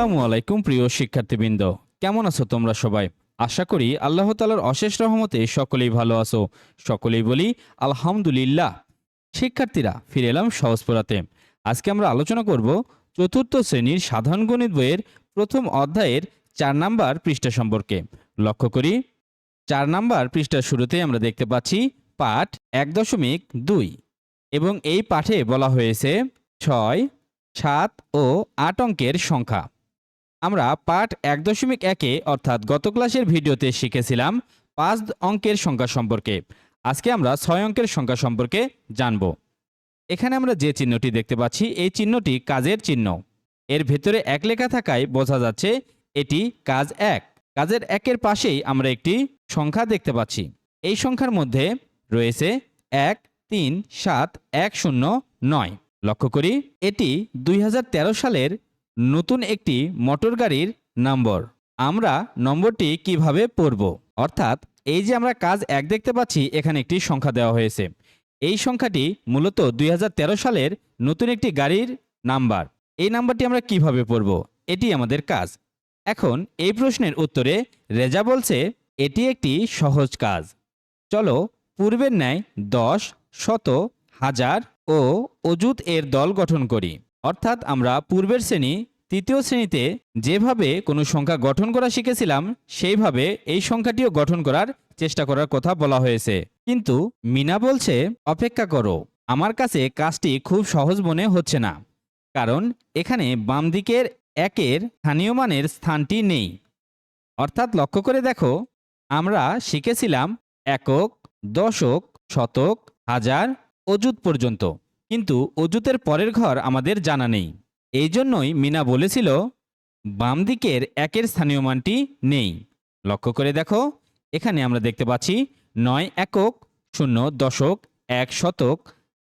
আসসালামু আলাইকুম প্রিয় শিক্ষার্থীবৃন্দ। কেমন আছো তোমরা সবাই? আশা করি আল্লাহ তালার অশেষ রহমতে সকলেই ভালো আছো। সকলেই বলি, আলহামদুলিল্লাহ। শিক্ষার্থীরা, ফিরে এলাম সহজ পড়াতে। আজকে আমরা আলোচনা করব চতুর্থ শ্রেণির সাধারণ গণিত বইয়ের প্রথম অধ্যায়ের চার নাম্বার পৃষ্ঠা সম্পর্কে। লক্ষ্য করি, চার নাম্বার পৃষ্ঠার শুরুতে আমরা দেখতে পাচ্ছি পাঠ এক দশমিক দুই এবং এই পাঠে বলা হয়েছে ছয়, সাত ও আট অঙ্কের সংখ্যা। আমরা পাঠ এক দশমিক একে, অর্থাৎ গত ক্লাসের ভিডিওতে শিখেছিলাম পাঁচ অঙ্কের সংখ্যা সম্পর্কে। আজকে আমরা ছয় অঙ্কের সংখ্যা সম্পর্কে জানব। এখানে আমরা যে চিহ্নটি দেখতে পাচ্ছি, এই চিহ্নটি কাজের চিহ্ন। এর ভেতরে এক লেখা থাকায় বোঝা যাচ্ছে এটি কাজ এক। কাজের একের পাশেই আমরা একটি সংখ্যা দেখতে পাচ্ছি। এই সংখ্যার মধ্যে রয়েছে এক, তিন, সাত, এক, শূন্য, নয়। লক্ষ্য করি, এটি দুই হাজার তেরো সালের নতুন একটি মোটর গাড়ির নম্বর। আমরা নম্বরটি কীভাবে পড়ব? অর্থাৎ, এই যে আমরা কাজ এক দেখতে পাচ্ছি, এখানে একটি সংখ্যা দেওয়া হয়েছে। এই সংখ্যাটি মূলত দুই হাজার তেরো সালের নতুন একটি গাড়ির নাম্বার। এই নাম্বারটি আমরা কীভাবে পড়ব? এটি আমাদের কাজ। এখন, এই প্রশ্নের উত্তরে রেজা বলছে, এটি একটি সহজ কাজ। চলো, পূর্বের ন্যায় দশ, শত, হাজার ও অজুত এর দল গঠন করি। অর্থাৎ আমরা পূর্বের শ্রেণি, তৃতীয় শ্রেণীতে যেভাবে কোনো সংখ্যা গঠন করা শিখেছিলাম, সেইভাবে এই সংখ্যাটিও গঠন করার চেষ্টা করার কথা বলা হয়েছে। কিন্তু মিনা বলছে, অপেক্ষা করো, আমার কাছে কাজটি খুব সহজ মনে হচ্ছে না। কারণ এখানে বাম দিকের একের স্থানীয় মানের স্থানটি নেই। অর্থাৎ লক্ষ্য করে দেখো, আমরা শিখেছিলাম একক, দশক, শতক, হাজার অজুত পর্যন্ত। কিন্তু অজুতের পরের ঘর আমাদের জানা নেই। এই জন্যই মিনা বলেছিল, বাম দিকের একের স্থানীয় মানটি নেই। লক্ষ্য করে দেখো, এখানে আমরা দেখতে পাচ্ছি নয় একক, শূন্য দশক, এক শতক,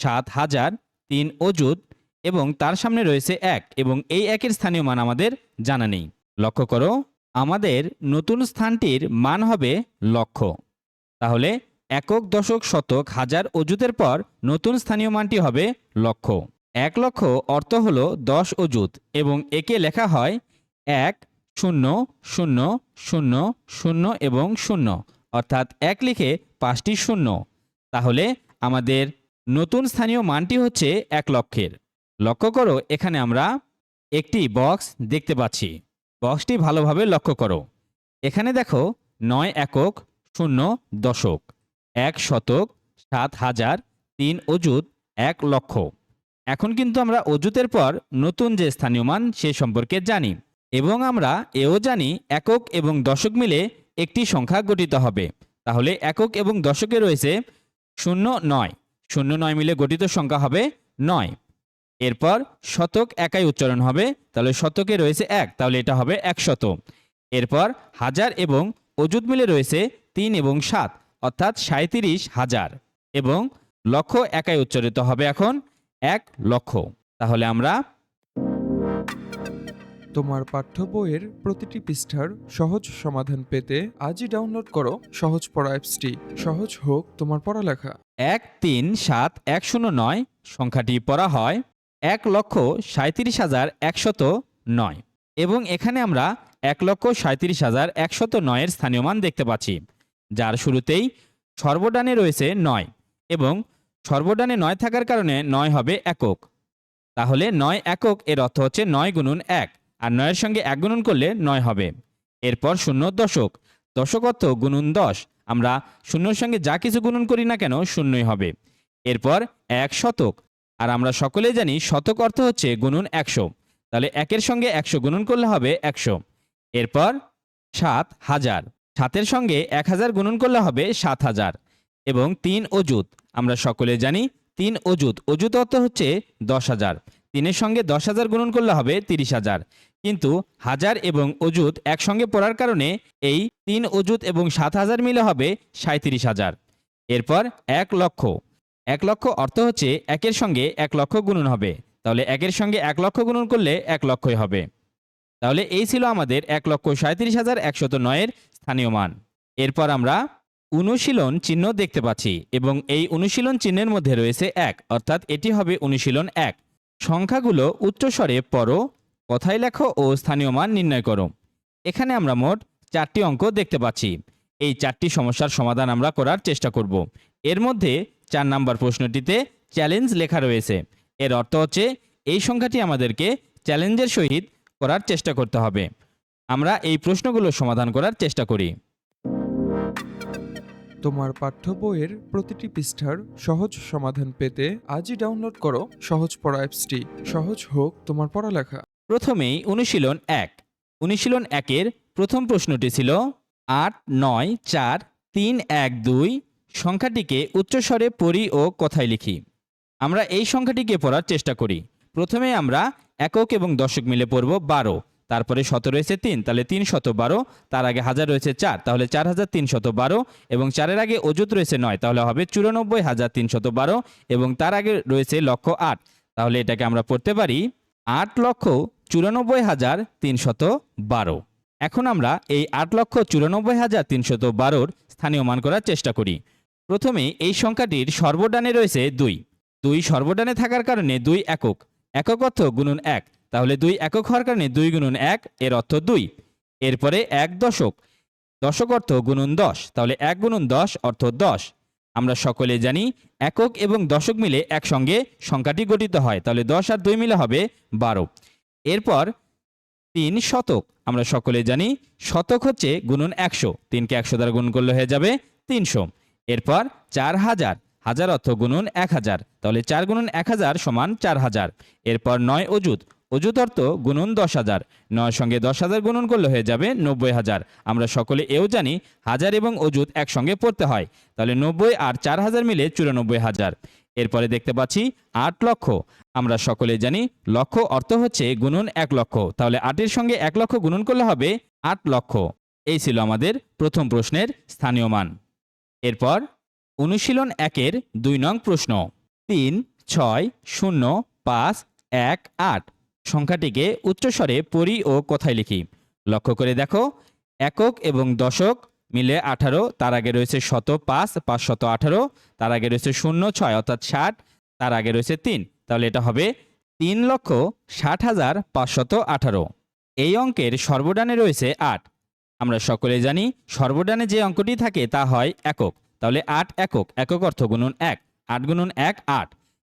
সাত হাজার, তিন অজুত এবং তার সামনে রয়েছে এক এবং এই একের স্থানীয় মান আমাদের জানা নেই। লক্ষ্য করো, আমাদের নতুন স্থানটির মান হবে লক্ষ্য তাহলে একক দশক শতক হাজার অজুতের পর নতুন স্থানীয় মানটি হবে লক্ষ। এক লক্ষ অর্থ হল দশ অজুত এবং একে লেখা হয় এক, শূন্য শূন্য শূন্য শূন্য এবং শূন্য। অর্থাৎ এক লিখে পাঁচটি শূন্য। তাহলে আমাদের নতুন স্থানীয় মানটি হচ্ছে এক লক্ষের। লক্ষ্য করো, এখানে আমরা একটি বক্স দেখতে পাচ্ছি। বক্সটি ভালোভাবে লক্ষ্য করো। এখানে দেখো নয় একক, শূন্য দশক। এক শতক সাত হাজার তিন অজুত এক লক্ষ। এখন কিন্তু আমরা অজুতের পর নতুন যে স্থানীয় মান সে সম্পর্কে জানি এবং আমরা এও জানি একক এবং দশক মিলে একটি সংখ্যা গঠিত হবে। তাহলে একক এবং দশকে রয়েছে শূন্য নয়। শূন্য নয় মিলে গঠিত সংখ্যা হবে নয়। এরপর শতক একাই উচ্চারণ হবে, তাহলে শতকে রয়েছে এক, তাহলে এটা হবে একশত এরপর হাজার এবং অজুত মিলে রয়েছে তিন এবং সাত। অর্থাৎ সাঁত্রিশ হাজার। এবং লক্ষ একাই উচ্চারিত হবে এখন এক লক্ষ। তাহলে আমরা তোমার পাঠ্য বইয়ের প্রতিটি পৃষ্ঠার সহজ সমাধান পেতে আজই ডাউনলোড করো সহজ পড়া অ্যাপসটি। সহজ হোক তোমার পড়ালেখা। এক তিন সাত এক শূন্য নয় সংখ্যাটি পড়া হয় এক লক্ষ সাঁত্রিশ হাজার একশত নয়। এবং এখানে আমরা এক লক্ষ সাঁত্রিশ হাজার একশত নয়ের স্থানীয় মান দেখতে পাচ্ছি। যার শুরুতেই সর্বডানে রয়েছে নয় এবং সর্বডানে নয় থাকার কারণে নয় হবে একক। তাহলে নয় একক এর অর্থ হচ্ছে নয় গুণন এক, আর নয়ের সঙ্গে এক গুণন করলে নয় হবে। এরপর শূন্য দশক। দশক অর্থ গুণন দশ। আমরা শূন্যর সঙ্গে যা কিছু গুণন করি না কেন শূন্যই হবে। এরপর এক শতক। আর আমরা সকলেই জানি শতক অর্থ হচ্ছে গুণন একশো। তাহলে একের সঙ্গে একশো গুণন করলে হবে একশো। এরপর সাত হাজার। সাতের সঙ্গে এক হাজার গুণন করলে হবে সাত হাজার। এবং তিন অজুত আমরা সকলে জানি তিন অজুত অজুত অর্থ হচ্ছে দশ হাজার। তিনের সঙ্গে দশ হাজার গুণন করলে হবে তিরিশ হাজার। কিন্তু হাজার এবং অজুত একসঙ্গে পড়ার কারণে এই তিন অজুত এবং সাত হাজার মিলে হবে সাঁত্রিশ হাজার। এরপর এক লক্ষ। এক লক্ষ অর্থ হচ্ছে একের সঙ্গে এক লক্ষ গুণন হবে। তাহলে একের সঙ্গে এক লক্ষ গুণন করলে এক লক্ষই হবে। তাহলে এই ছিল আমাদের এক লক্ষ সাঁত্রিশ হাজার একশত নয়ের স্থানীয় মান। এরপর আমরা অনুশীলন চিহ্ন দেখতে পাচ্ছি এবং এই অনুশীলন চিহ্নের মধ্যে রয়েছে এক, অর্থাৎ এটি হবে অনুশীলন এক। সংখ্যাগুলো উচ্চস্বরে পড়ো, কথায় লেখো ও স্থানীয় মান নির্ণয় করো। এখানে আমরা মোট চারটি অঙ্ক দেখতে পাচ্ছি। এই চারটি সমস্যার সমাধান আমরা করার চেষ্টা করব। এর মধ্যে চার নাম্বার প্রশ্নটিতে চ্যালেঞ্জ লেখা রয়েছে। এর অর্থ হচ্ছে, এই সংখ্যাটি আমাদেরকে চ্যালেঞ্জের সহিত করার চেষ্টা করতে হবে। আমরা এই প্রশ্নগুলো সমাধান করার চেষ্টা করি। তোমার পাঠ্য বইয়ের প্রতিটি পৃষ্ঠার সহজ সমাধান পেতে আজই ডাউনলোড করো সহজ পড়া অ্যাপসটি। সহজ হোক তোমার পড়ালেখা। প্রথমেই অনুশীলন এক। অনুশীলন একের প্রথম প্রশ্নটি ছিল আট নয় চার তিন এক দুই। সংখ্যাটিকে উচ্চস্বরে পড়ি ও কথায় লিখি। আমরা এই সংখ্যাটিকে পড়ার চেষ্টা করি। প্রথমে আমরা একক এবং দশক মিলে পড়ব বারো। তারপরে শত রয়েছে তিন, তাহলে তিন শত বারো, তার আগে হাজার রয়েছে চার, তাহলে চার হাজার তিনশত বারো, এবং চারের আগে অজুত রয়েছে নয়, তাহলে হবে চুরানব্বই হাজার তিনশত বারো, এবং তার আগে রয়েছে লক্ষ আট। তাহলে এটাকে আমরা পড়তে পারি আট লক্ষ চুরানব্বই হাজার তিনশত বারো। এখন আমরা এই আট লক্ষ চুরানব্বই হাজার তিনশত বারোর স্থানীয় মান করার চেষ্টা করি। প্রথমে এই সংখ্যাটির সর্বডানে রয়েছে দুই। দুই সর্বডানে থাকার কারণে দুই একক। একক অর্থ গুণন এক। তাহলে দুই একক হওয়ার কারণে দুই গুণন এক, এর অর্থ দুই। এরপরে এক দশক। দশক অর্থ গুণন দশ। তাহলে এক গুণন দশ অর্থ দশ। আমরা সকলে জানি একক এবং দশক মিলে একসঙ্গে সংখ্যাটি গঠিত হয়। তাহলে দশ আর দুই মিলে হবে বারো। এরপর তিন শতক। আমরা সকলে জানি শতক হচ্ছে গুণন একশো। তিনকে একশো দ্বারা গুণ করলে হয়ে যাবে তিনশো। এরপর চার হাজার। হাজার অর্থ গুণন এক হাজার। তাহলে চার গুণন এক হাজার সমান চার হাজার। এরপর নয় অজুত অজুত অর্থ গুণন দশ হাজার। নয় সঙ্গে দশ হাজার গুণন করলে হয়ে যাবে নব্বই হাজার। আমরা সকলে এও জানি হাজার এবং অজুত একসঙ্গে পড়তে হয়। তাহলে নব্বই আর চার হাজার মিলে চুরানব্বই হাজার। এরপরে দেখতে পাচ্ছি আট লক্ষ। আমরা সকলে জানি লক্ষ অর্থ হচ্ছে গুণন এক লক্ষ। তাহলে আটের সঙ্গে এক লক্ষ গুণন করলে হবে আট লক্ষ। এই ছিল আমাদের প্রথম প্রশ্নের স্থানীয় মান। এরপর অনুশীলন একের দুই নং প্রশ্ন। তিন, ছয়, শূন্য, পাঁচ, এক, আট। সংখ্যাটিকে উচ্চস্বরে পড়ি ও কথায় লিখি? লক্ষ্য করে দেখো, একক এবং দশক মিলে আঠারো, তার আগে রয়েছে শত পাঁচ পাঁচ শত আঠারো, তার আগে রয়েছে শূন্য ছয়, অর্থাৎ ষাট, তার আগে রয়েছে তিন। তাহলে এটা হবে তিন লক্ষ ষাট হাজার পাঁচশত আঠারো। এই অঙ্কের সর্বডানে রয়েছে আট। আমরা সকলে জানি, সর্বডানে যে অঙ্কটি থাকে তা হয় একক। তাহলে আট একক একক অর্থ গুণন এক, আট গুণন এক আট।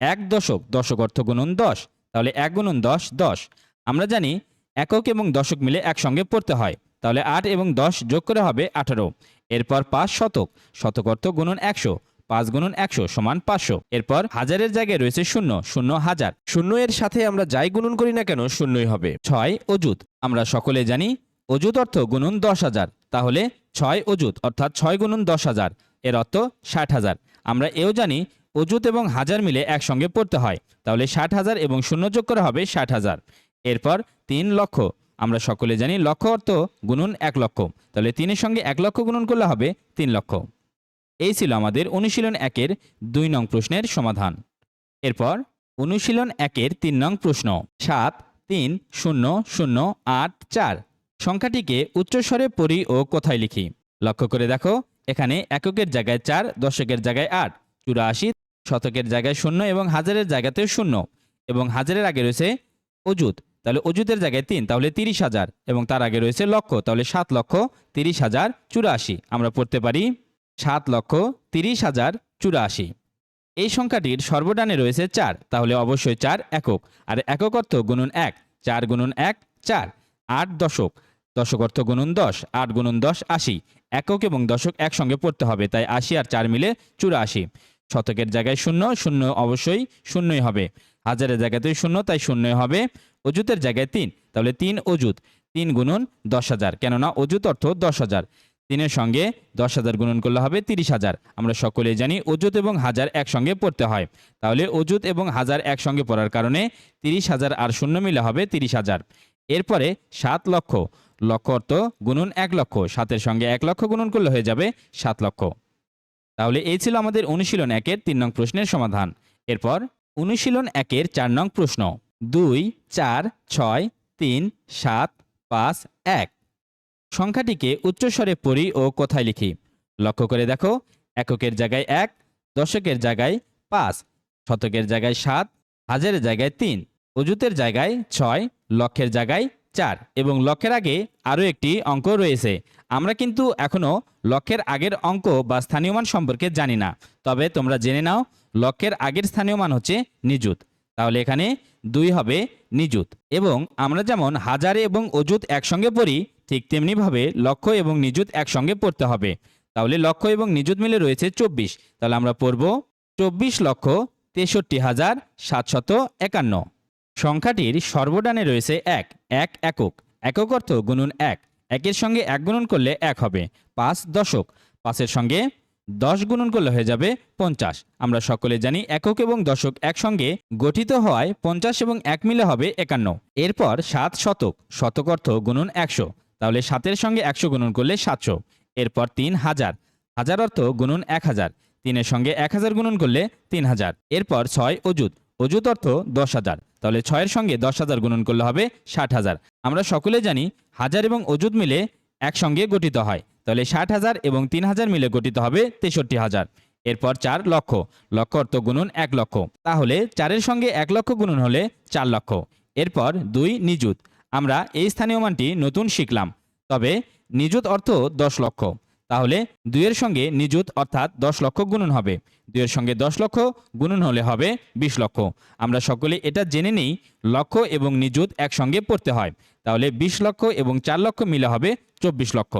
এক দশক দশক অর্থ গুণন দশ। তাহলে এক গুণন দশ দশ। আমরা জানি একক এবং দশক মিলে একসঙ্গে পড়তে হয়। তাহলে আট এবং দশ যোগ করে হবে আঠারো। এরপর পাঁচ শতক। শতক অর্থ গুণন একশো। পাঁচ গুণন একশো সমান পাঁচশো। এরপর হাজারের জায়গায় রয়েছে শূন্য শূন্য হাজার। শূন্য এর সাথে আমরা যাই গুণন করি না কেন, শূন্যই হবে। ছয় অজুত আমরা সকলে জানি অজুত অর্থ গুণন দশ হাজার। তাহলে ছয় অজুত অর্থাৎ ছয় গুণন দশ হাজার। এর অর্থ ষাট হাজার। আমরা এও জানি অজুত এবং হাজার মিলে একসঙ্গে পড়তে হয়। তাহলে ষাট হাজার এবং শূন্য যোগ করা হবে ষাট হাজার। এরপর তিন লক্ষ। আমরা সকলে জানি লক্ষ অর্থ গুণন এক লক্ষ। তাহলে তিনের সঙ্গে এক লক্ষ গুণন করলে হবে তিন লক্ষ। এই ছিল আমাদের অনুশীলন একের দুই নং প্রশ্নের সমাধান। এরপর অনুশীলন একের তিন নং প্রশ্ন। সাত, তিন, শূন্য শূন্য, আট, চার। সংখ্যাটিকে উচ্চস্বরে পড়ি ও কোথায় লিখি? লক্ষ্য করে দেখো, এখানে এককের জায়গায় চার, দশকের জায়গায় আট। চুরাশি শতকের জায়গায় শূন্য এবং হাজারের জায়গাতেও শূন্য। এবং হাজারের আগে রয়েছে অজুত তাহলে অজুতের জায়গায় তিন, তাহলে তিরিশ হাজার। এবং তার আগে রয়েছে লক্ষ, তাহলে সাত লক্ষ তিরিশ হাজার চুরাশি। আমরা পড়তে পারি সাত লক্ষ তিরিশ হাজার চুরাশি। এই সংখ্যাটির সর্বডানে রয়েছে চার, তাহলে অবশ্যই চার একক। আর একক অর্থ গুণন এক, চার গুণন এক, চার, আট দশক। দশক অর্থ গুণন দশ, আট গুণন দশ, আশি। একক এবং দশক একসঙ্গে পড়তে হবে, তাই আশি আর চার মিলে চুরাশি। শতকের জায়গায় শূন্য শূন্য অবশ্যই শূন্যই হবে। হাজারের জায়গাতেই শূন্য, তাই শূন্যই হবে। অজুতের জায়গায় তিন, তাহলে তিন অজুত তিন গুণন দশ হাজার, কেননা অজুত অর্থ দশ হাজার। তিনের সঙ্গে দশ হাজার গুণন করলে হবে তিরিশ হাজার। আমরা সকলেই জানি অজুত এবং হাজার একসঙ্গে পড়তে হয়। তাহলে অজুত এবং হাজার একসঙ্গে পড়ার কারণে তিরিশ হাজার আর শূন্য মিলে হবে তিরিশ হাজার। এরপরে সাত লক্ষ। লক্ষ অর্থ গুণন এক লক্ষ। সাতের সঙ্গে এক লক্ষ গুণন করলে হয়ে যাবে সাত লক্ষ। তাহলে এই ছিল আমাদের অনুশীলন একের তিন নং প্রশ্নের সমাধান। এরপর অনুশীলন একের চার নং প্রশ্ন। দুই, চার, ছয়, তিন, সাত, পাঁচ, এক। সংখ্যাটিকে উচ্চস্বরে পড়ি ও কোথায় লিখি? লক্ষ্য করে দেখো, এককের জায়গায় এক, দশকের জায়গায় পাঁচ, শতকের জায়গায় সাত, হাজারের জায়গায় তিন অজুতের জায়গায় ছয়, লক্ষের জায়গায় চার এবং লক্ষের আগে আরও একটি অঙ্ক রয়েছে। আমরা কিন্তু এখনও লক্ষের আগের অঙ্ক বা স্থানীয় মান সম্পর্কে জানি না। তবে তোমরা জেনে নাও, লক্ষের আগের স্থানীয় মান হচ্ছে নিযুত। তাহলে এখানে দুই হবে নিযুত। এবং আমরা যেমন হাজারে এবং অজুত একসঙ্গে পড়ি, ঠিক তেমনিভাবে লক্ষ এবং নিযুত একসঙ্গে পড়তে হবে। তাহলে লক্ষ এবং নিযুত মিলে রয়েছে চব্বিশ। তাহলে আমরা পড়ব চব্বিশ লক্ষ তেষট্টি হাজার সাতশত একান্ন। সংখ্যাটির সর্বডানে রয়েছে এক এক একক। একক অর্থ গুণন এক। একের সঙ্গে এক গুণন করলে এক হবে। পাঁচ দশক। পাঁচের সঙ্গে দশ গুণন করলে হয়ে যাবে পঞ্চাশ। আমরা সকলে জানি একক এবং দশক একসঙ্গে গঠিত হওয়ায় পঞ্চাশ এবং এক মিলে হবে একান্ন। এরপর সাত শতক। শতক অর্থ গুণন একশো। তাহলে সাতের সঙ্গে একশো গুণন করলে সাতশো। এরপর তিন হাজার। হাজার অর্থ গুণন এক হাজার। তিনের সঙ্গে এক হাজার গুণন করলে তিন হাজার। এরপর ছয় অজুত অজুত অর্থ দশ হাজার। তাহলে ছয়ের সঙ্গে দশ হাজার গুণন করলে হবে ষাট হাজার। আমরা সকলে জানি হাজার এবং অজুত মিলে একসঙ্গে গঠিত হয়। তাহলে ষাট হাজার এবং তিন হাজার মিলে গঠিত হবে তেষট্টি হাজার। এরপর চার লক্ষ। লক্ষ অর্থ গুণন এক লক্ষ। তাহলে চারের সঙ্গে এক লক্ষ গুণন হলে চার লক্ষ। এরপর দুই নিযুত। আমরা এই স্থানীয় মানটি নতুন শিখলাম। তবে নিযুত অর্থ দশ লক্ষ। তাহলে দুইয়ের সঙ্গে নিযুত অর্থাৎ দশ লক্ষ গুণন হবে। দুইয়ের সঙ্গে দশ লক্ষ গুণন হলে হবে বিশ লক্ষ। আমরা সকলে এটা জেনে নেই, লক্ষ এবং নিযুত একসঙ্গে পড়তে হয়। তাহলে বিশ লক্ষ এবং চার লক্ষ মিলে হবে চব্বিশ লক্ষ।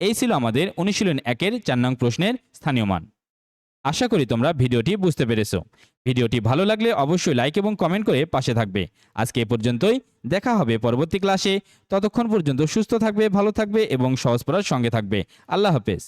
এই ছিল আমাদের অনুশীলন একের চার নং প্রশ্নের স্থানীয় মান। আশা করি তোমরা ভিডিওটি বুঝতে পেরেছ। ভিডিওটি ভালো লাগলে অবশ্যই লাইক এবং কমেন্ট করে পাশে থাকবে। আজকে এ পর্যন্তই। দেখা হবে পরবর্তী ক্লাসে ততক্ষণ পর্যন্ত সুস্থ থাকবে, ভালো থাকবে এবং সহজ পড়ার সঙ্গে থাকবে। আল্লাহ হাফেজ।